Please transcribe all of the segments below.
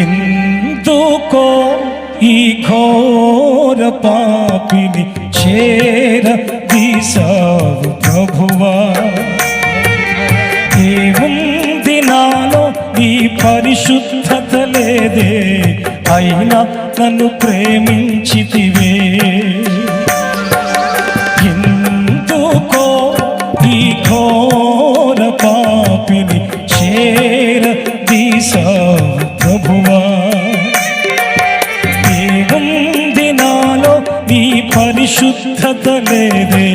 ఎందుకో ఈ ఘోర పాపిని చేర దీసావు ప్రభువా? ఏముంది నాలో ఈ పరిశుద్ధత లేదే? అయినా నన్ను ప్రేమించితివే. ఎందుకో ఈ ఘోర పాపిని చేర దీసావు పరిశుద్ధత లేదే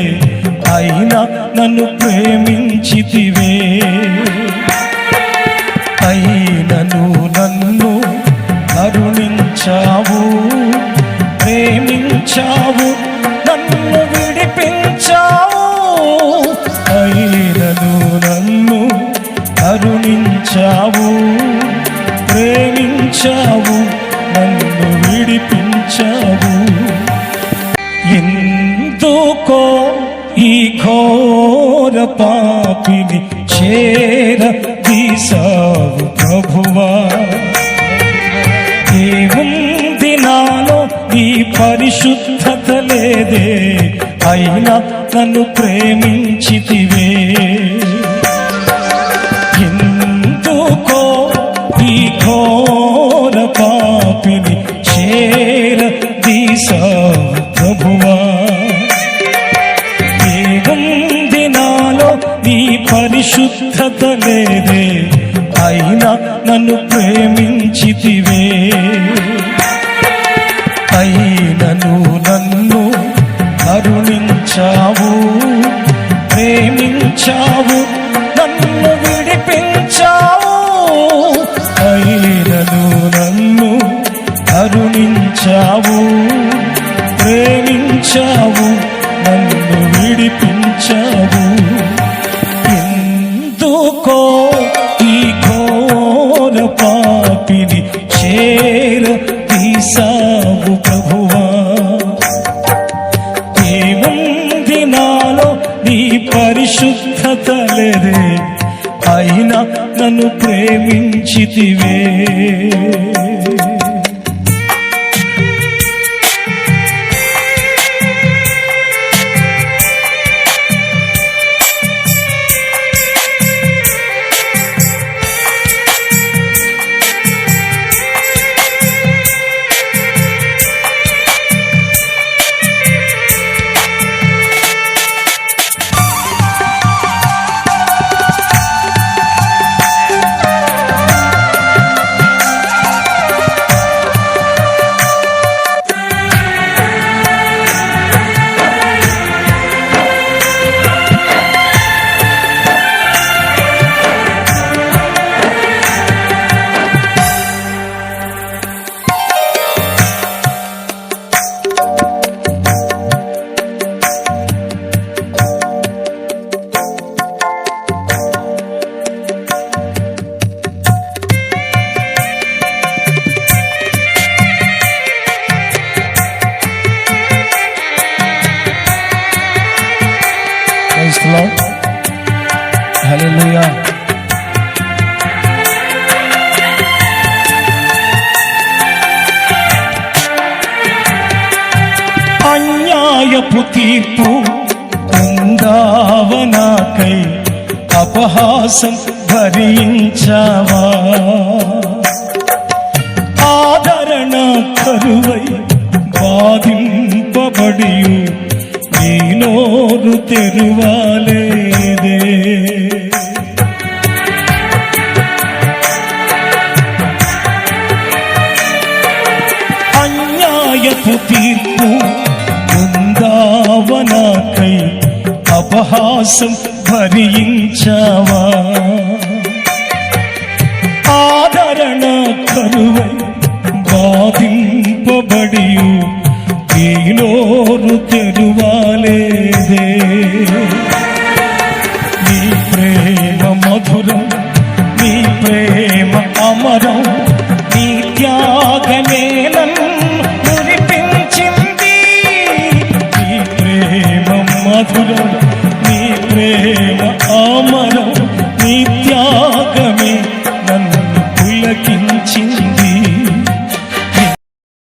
అయినా నన్ను ప్రేమించితివే. అయినను నన్ను కరుణించావు ప్రేమించావు నన్ను విడిపించావు. అయినను నన్ను కరుణించావు ప్రేమించావు నన్ను విడిపించావు. ఎందుకో ఈ ఘోర పాపిని చేర దీసావు ప్రభువా ఏముంది నాలో ఈ పరిశుద్ధత లేదే అయినా నన్ను ప్రేమించితివే పరిశుద్ధత లేదే అయినా నన్ను ప్రేమించితివే. అయినను నన్ను కరుణించావు ప్రేమించావు నన్ను విడిపించావు. అయినను నన్ను కరుణించావు ప్రేమించావు నన్ను విడిపించావు. ఎందుకో ఈ ఘోర పాపిని చేర తీసావు ప్రభువా. ఏముంది నాలో నీ పరిశుద్ధత లేదే అయినా నన్ను ప్రేమించితివే. Lord. Hallelujah. అన్యాయపు తీర్పు ఉందావనాకై అపహాసం భరించావా ఆదరణ కరువై బాధింపబడి నీ నోరు తెరువాలేదే అన్యాయపు తీర్పు ఉందావనాకై అపహాసం భరించావా? ఆదరణ కరువై బాధింపబడి ఈ తెరువాలేదే. నీ ప్రేమ మధురం నీ ప్రేమ అమరం నీ త్యాగమే ಪ್ರೇಮ